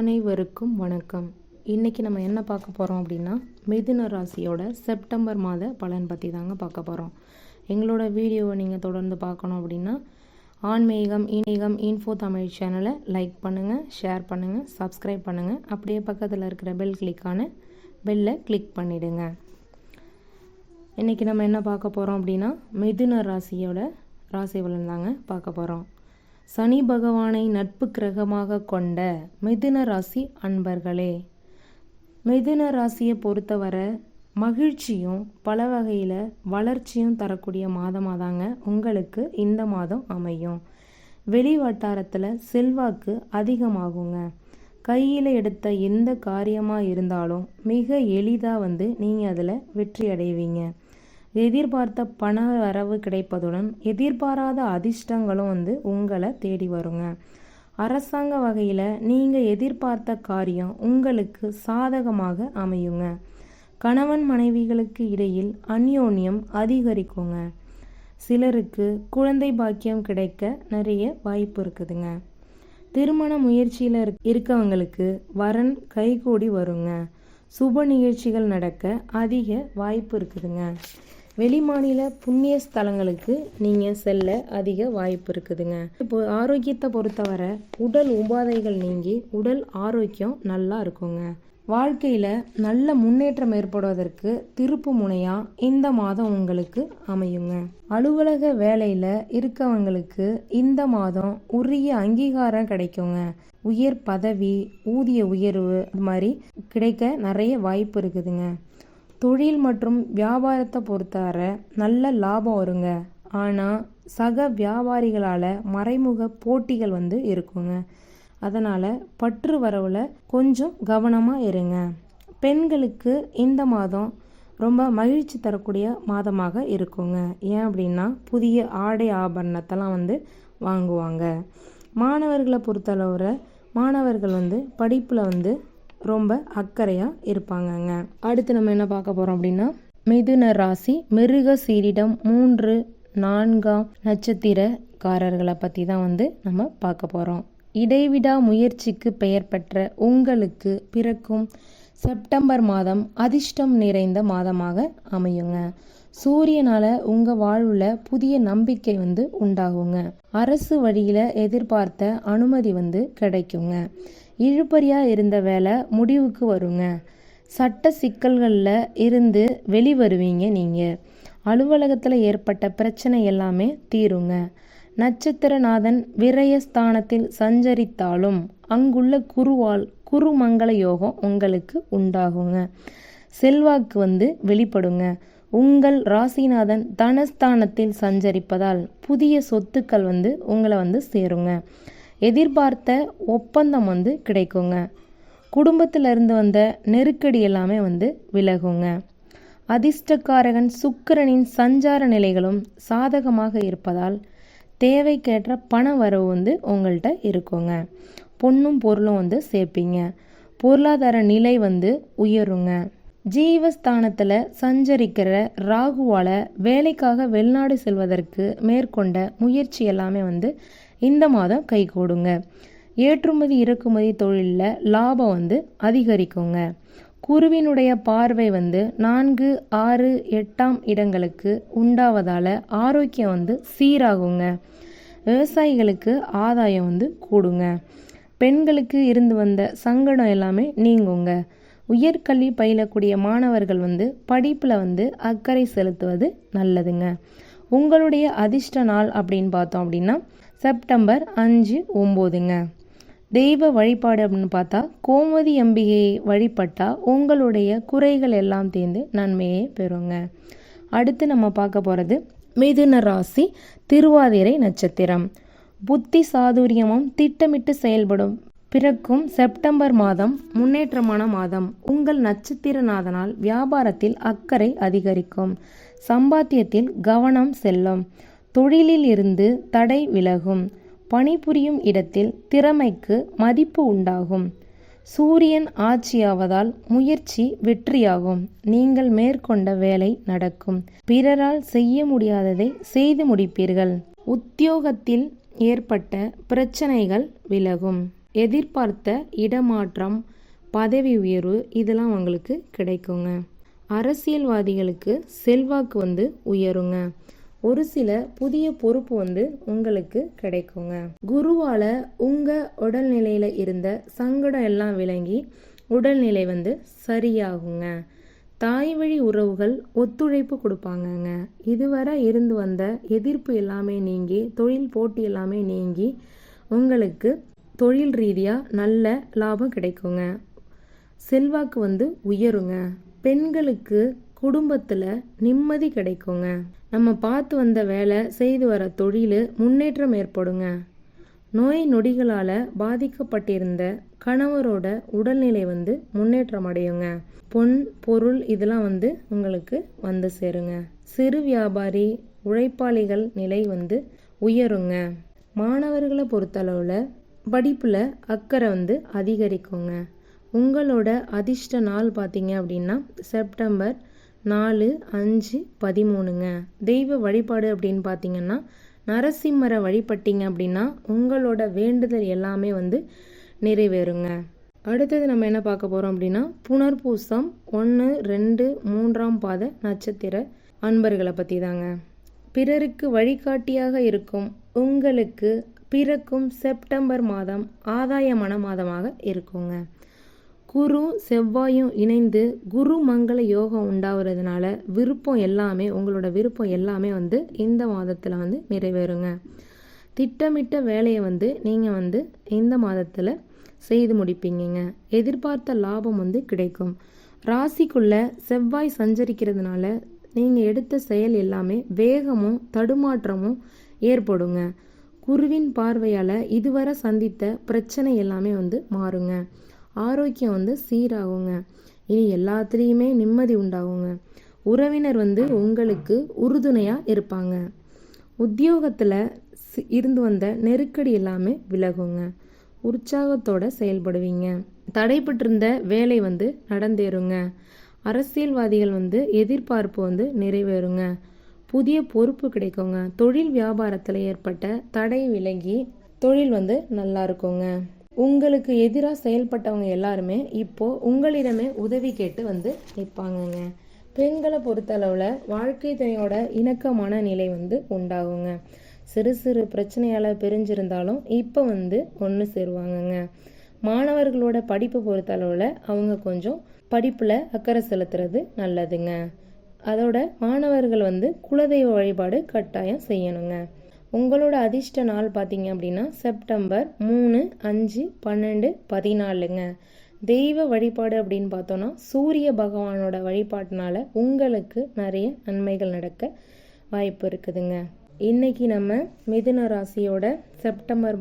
அனைவருக்கும் வணக்கம். இன்றைக்கி நம்ம என்ன பார்க்க போகிறோம் அப்படின்னா மிதுன ராசியோட செப்டம்பர் மாத பலன் பற்றி தாங்க பார்க்க போகிறோம் எங்களோட வீடியோவை நீங்கள் தொடர்ந்து பார்க்கணும் அப்படின்னா ஆன்மீகம் இனீகம் இன்ஃபோ தமிழ் சேனலை லைக் பண்ணுங்கள் ஷேர் பண்ணுங்கள் சப்ஸ்கிரைப் பண்ணுங்கள் அப்படியே பக்கத்தில் இருக்கிற பெல் கிளிக்கான பெல்லை கிளிக் பண்ணிவிடுங்க இன்றைக்கி நம்ம என்ன பார்க்க போகிறோம் அப்படின்னா மிதுன ராசியோட ராசி பலன் தாங்க பார்க்க போகிறோம் சனி பகவானை நட்பு கிரகமாக கொண்ட மிதுன ராசி அன்பர்களே மிதுன ராசியை பொறுத்தவரை மகிழ்ச்சியும் பல வகையில் வளர்ச்சியும் தரக்கூடிய மாதமாக தாங்க உங்களுக்கு இந்த மாதம் அமையும். வெளி வட்டாரத்தில் செல்வாக்கு அதிகமாகுங்க. கையில் எடுத்த எந்த காரியமாக இருந்தாலும் மிக எளிதாக வந்து நீங்கள் அதில் வெற்றி அடைவீங்க. எதிர்பார்த்த பண வரவு கிடைப்பதுடன் எதிர்பாராத அதிர்ஷ்டங்களும் வந்து உங்களை தேடி வருங்க. அரசாங்க வகையில் நீங்கள் எதிர்பார்த்த காரியம் உங்களுக்கு சாதகமாக அமையுங்க. கணவன் மனைவிகளுக்கு இடையில் அந்யோன்யம் அதிகரிக்குங்க. சிலருக்கு குழந்தை பாக்கியம் கிடைக்க நிறைய வாய்ப்பு இருக்குதுங்க. திருமண முயற்சியில் இருக்கவங்களுக்கு வரன் கைகூடி வருங்க. சுப நிகழ்ச்சிகள் நடக்க அதிக வாய்ப்பு இருக்குதுங்க. வெளிமாநில புண்ணிய ஸ்தலங்களுக்கு நீங்கள் செல்ல அதிக வாய்ப்பு இருக்குதுங்க. இப்போ ஆரோக்கியத்தை பொறுத்தவரை உடல் உபாதைகள் நீங்கி உடல் ஆரோக்கியம் நல்லா இருக்குங்க. வாழ்க்கையில் நல்ல முன்னேற்றம் ஏற்படுவதற்கு திருப்பு முனையாக இந்த மாதம் உங்களுக்கு அமையுங்க. அலுவலக வேலையில் இருக்கவங்களுக்கு இந்த மாதம் உரிய அங்கீகாரம் கிடைக்குங்க. உயர் பதவி ஊதிய உயர்வு இது மாதிரி கிடைக்க நிறைய வாய்ப்பு இருக்குதுங்க. தொழில் மற்றும் வியாபாரத்தை பொறுத்தவரை நல்ல லாபம் வருங்க. ஆனால் சக வியாபாரிகளால் மறைமுக போட்டிகள் வந்து இருக்குங்க. அதனால் பற்று வரவில் கொஞ்சம் கவனமாக இருங்க. பெண்களுக்கு இந்த மாதம் ரொம்ப மகிழ்ச்சி தரக்கூடிய மாதமாக இருக்குங்க. ஏன் அப்படின்னா புதிய ஆடை ஆபரணத்தெல்லாம் வந்து வாங்குவாங்க. மாணவர்களை பொறுத்தளவில் மாணவர்கள் வந்து படிப்பில் வந்து ரொம்ப அக்கறையாக இருப்பாங்கங்க. அடுத்து நம்ம என்ன பார்க்க போகிறோம் அப்படின்னா மிதுன ராசி மிருக சீரிடம் மூன்று நான்காம் நட்சத்திரக்காரர்களை பற்றி தான் வந்து நம்ம பார்க்க போகிறோம் இடைவிடா முயற்சிக்கு பெயர் பெற்ற உங்களுக்கு பிறக்கும் செப்டம்பர் மாதம் அதிர்ஷ்டம் நிறைந்த மாதமாக அமையுங்க. சூரியனால் உங்கள் வாழ்வில் புதிய நம்பிக்கை வந்து உண்டாகுங்க. அரசு வழியில் எதிர்பார்த்த அனுமதி வந்து கிடைக்குங்க. இழுபறியாக இருந்த வேலை முடிவுக்கு வருங்க. சட்ட சிக்கல்களில் இருந்து வெளிவருவீங்க நீங்கள் அலுவலகத்தில் ஏற்பட்ட பிரச்சனை எல்லாமே தீருங்க. நட்சத்திரநாதன் விரயஸ்தானத்தில் சஞ்சரித்தாலும் அங்குள்ள குருவால் குருமங்கள யோகம் உங்களுக்கு உண்டாகுங்க. செல்வாக்கு வந்து வெளிப்படுங்க. உங்கள் ராசிநாதன் தனஸ்தானத்தில் சஞ்சரிப்பதால் புதிய சொத்துக்கள் வந்து உங்களை வந்து சேருங்க. எதிர்பார்த்த ஒப்பந்தம் வந்து கிடைக்குங்க. குடும்பத்தில் இருந்து வந்த நெருக்கடி எல்லாமே வந்து விலகுங்க. அதிர்ஷ்டக்காரகன் சுக்கிரனின் சஞ்சார நிலைகளும் சாதகமாக இருப்பதால் தேவைக்கேற்ற பண வரவு வந்து உங்கள்கிட்ட இருக்குங்க. பொண்ணும் பொருளும் வந்து சேர்ப்பீங்க. பொருளாதார நிலை வந்து உயருங்க. ஜீவஸ்தானத்தில் சஞ்சரிக்கிற ராகுவால் வேலைக்காக வெளிநாடு செல்வதற்கு மேற்கொண்ட முயற்சி எல்லாமே வந்து இந்த மாதம் கை கூடுங்க. ஏற்றுமதி இறக்குமதி தொழிலில் லாபம் வந்து அதிகரிக்குங்க. குருவினுடைய பார்வை வந்து நான்கு ஆறு எட்டாம் இடங்களுக்கு உண்டாவதால் ஆரோக்கியம் வந்து சீராகுங்க. விவசாயிகளுக்கு ஆதாயம் வந்து கூடுங்க. பெண்களுக்கு இருந்து வந்த சங்கடம் எல்லாமே நீங்குங்க. உயர்கல்வி பயிலக்கூடிய மாணவர்கள் வந்து படிப்பில் வந்து அக்கறை செலுத்துவது நல்லதுங்க. உங்களுடைய அதிர்ஷ்ட நாள் அப்படின்னு பார்த்தோம் அப்படின்னா செப்டம்பர் அஞ்சு ஒம்போதுங்க. தெய்வ வழிபாடு அப்படின்னு பார்த்தா கோமதி அம்பிகையை வழிபட்டால் உங்களுடைய குறைகள் எல்லாம் தேர்ந்து நன்மையை பெறுங்க. அடுத்து நம்ம பார்க்க போகிறது மிதுன ராசி திருவாதிரை நட்சத்திரம். புத்தி சாதுரியமும் திட்டமிட்டு செயல்படும். பிறக்கும் செப்டம்பர் மாதம் முன்னேற்றமான மாதம். உங்கள் நட்சத்திரநாதனால் வியாபாரத்தில் அக்கறை அதிகரிக்கும். சம்பாத்தியத்தில் கவனம் செல்லும். தொழிலில் இருந்து தடை விலகும். பணிபுரியும் இடத்தில் திறமைக்கு மதிப்பு உண்டாகும். சூரியன் ஆட்சியாவதால் முயற்சி வெற்றியாகும். நீங்கள் மேற்கொண்ட வேலை நடக்கும். பிறரால் செய்ய முடியாததை செய்து முடிப்பீர்கள். உத்தியோகத்தில் ஏற்பட்ட பிரச்சனைகள் விலகும். எதிர்பார்த்த இடமாற்றம் பதவி உயர்வு இதெல்லாம் உங்களுக்கு கிடைக்குங்க. அரசியல்வாதிகளுக்கு செல்வாக்கு வந்து உயருங்க. ஒரு சில புதிய பொறுப்பு வந்து உங்களுக்கு கிடைக்குங்க. குருவால உங்க உடல்நிலையில இருந்த சங்கடம் எல்லாம் விளங்கி உடல்நிலை வந்து சரியாகுங்க. தாய் வழி உறவுகள் ஒத்துழைப்பு கொடுப்பாங்கங்க. இதுவரை இருந்து வந்த எதிர்ப்பு எல்லாமே நீங்கி தொழில் போட்டி எல்லாமே நீங்கி உங்களுக்கு தொழில் ரீதியாக நல்ல லாபம் கிடைக்குங்க. செல்வாக்கு வந்து உயருங்க. பெண்களுக்கு குடும்பத்தில் நிம்மதி கிடைக்குங்க. நம்ம பார்த்து வந்த வேலை செய்து வர தொழில் முன்னேற்றம் ஏற்படுங்க. நோய் நொடிகளால் பாதிக்கப்பட்டிருந்த கணவரோட உடல்நிலை வந்து முன்னேற்றம் அடையுங்க. பொன் பொருள் இதெல்லாம் வந்து உங்களுக்கு வந்து சேருங்க. சிறு வியாபாரி உழைப்பாளிகள் நிலை வந்து உயருங்க. மாணவர்களை பொறுத்தளவில் படிப்பில் அக்கறை வந்து அதிகரிக்குங்க. உங்களோட அதிர்ஷ்ட நாள் பார்த்தீங்க அப்படின்னா செப்டம்பர் நாலு அஞ்சு பதிமூணுங்க. தெய்வ வழிபாடு அப்படின்னு பார்த்தீங்கன்னா நரசிம்மரை வழிபட்டீங்க அப்படின்னா உங்களோட வேண்டுதல் எல்லாமே வந்து நிறைவேறுங்க. அடுத்தது நம்ம என்ன பார்க்க போகிறோம் அப்படின்னா புனர்பூசம் ஒன்று ரெண்டு மூன்றாம் பாத நட்சத்திர அன்பர்களை பற்றி தாங்க பிறருக்கு வழிகாட்டியாக இருக்கும் உங்களுக்கு பிறக்கும் செப்டம்பர் மாதம் ஆதாயமான மாதமாக இருக்குங்க. குரு செவ்வாயும் இணைந்து குரு மங்கள யோகம் உண்டாகிறதுனால விருப்பம் எல்லாமே உங்களோட விருப்பம் எல்லாமே வந்து இந்த மாதத்தில் வந்து நிறைவேறுங்க. திட்டமிட்ட வேலையை வந்து நீங்கள் வந்து இந்த மாதத்தில் செய்து முடிப்பீங்க எதிர்பார்த்த லாபம் வந்து கிடைக்கும். ராசிக்குள்ள செவ்வாய் சஞ்சரிக்கிறதுனால நீங்கள் எடுத்த செயல் எல்லாமே வேகமும் தடுமாற்றமும் ஏற்படுங்க. குருவின் பார்வையால் இதுவரை சந்தித்த பிரச்சனை எல்லாமே வந்து மாறுங்க. ஆரோக்கியம் வந்து சீராகுங்க. இனி எல்லாத்துலேயுமே நிம்மதி உண்டாகுங்க. உறவினர் வந்து உங்களுக்கு உறுதுணையாக இருப்பாங்க. உத்தியோகத்தில் இருந்து வந்த நெருக்கடி எல்லாமே விலகுங்க. உற்சாகத்தோடு செயல்படுவீங்க. தடைப்பட்டிருந்த வேலை வந்து நடந்தேறுங்க. அரசியல்வாதிகள் வந்து எதிர்பார்ப்பு வந்து நிறைவேறுங்க. புதிய பொறுப்பு கிடைக்குங்க. தொழில் வியாபாரத்தில் ஏற்பட்ட தடை விலகி தொழில் வந்து நல்லா இருக்குங்க. உங்களுக்கு எதிராக செயல்பட்டவங்க எல்லாருமே இப்போ உங்களிடமே உதவி கேட்டு வந்து நிற்பாங்கங்க பெண்களை பொறுத்தளவில் வாழ்க்கை துணையோட இணக்கமான நிலை வந்து உண்டாகுங்க. சிறு சிறு பிரச்சனையால் பிரிஞ்சிருந்தாலும் இப்போ வந்து ஒன்று சேருவாங்கங்க. மாணவர்களோட படிப்பு பொறுத்தளவில் அவங்க கொஞ்சம் படிப்பில் அக்கறை செலுத்துறது நல்லதுங்க. அதோட மாணவர்கள் வந்து குலதெய்வ வழிபாடு கட்டாயம் செய்யணுங்க. உங்களோட அதிர்ஷ்ட நாள் பார்த்தீங்க அப்படின்னா செப்டம்பர் மூணு அஞ்சு பன்னெண்டு பதினாலுங்க. தெய்வ வழிபாடு அப்படின்னு பார்த்தோன்னா சூரிய பகவானோட வழிபாட்டினால உங்களுக்கு நிறைய நன்மைகள் நடக்க வாய்ப்பு இருக்குதுங்க. இன்னைக்கு நம்ம மிதுன ராசியோட செப்டம்பர்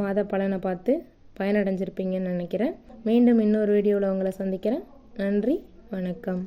மாத பலனை பார்த்து பயனடைஞ்சிருப்பீங்கன்னு நினைக்கிறேன். மீண்டும் இன்னொரு வீடியோவில் உங்களை சந்திக்கிறேன். நன்றி வணக்கம்.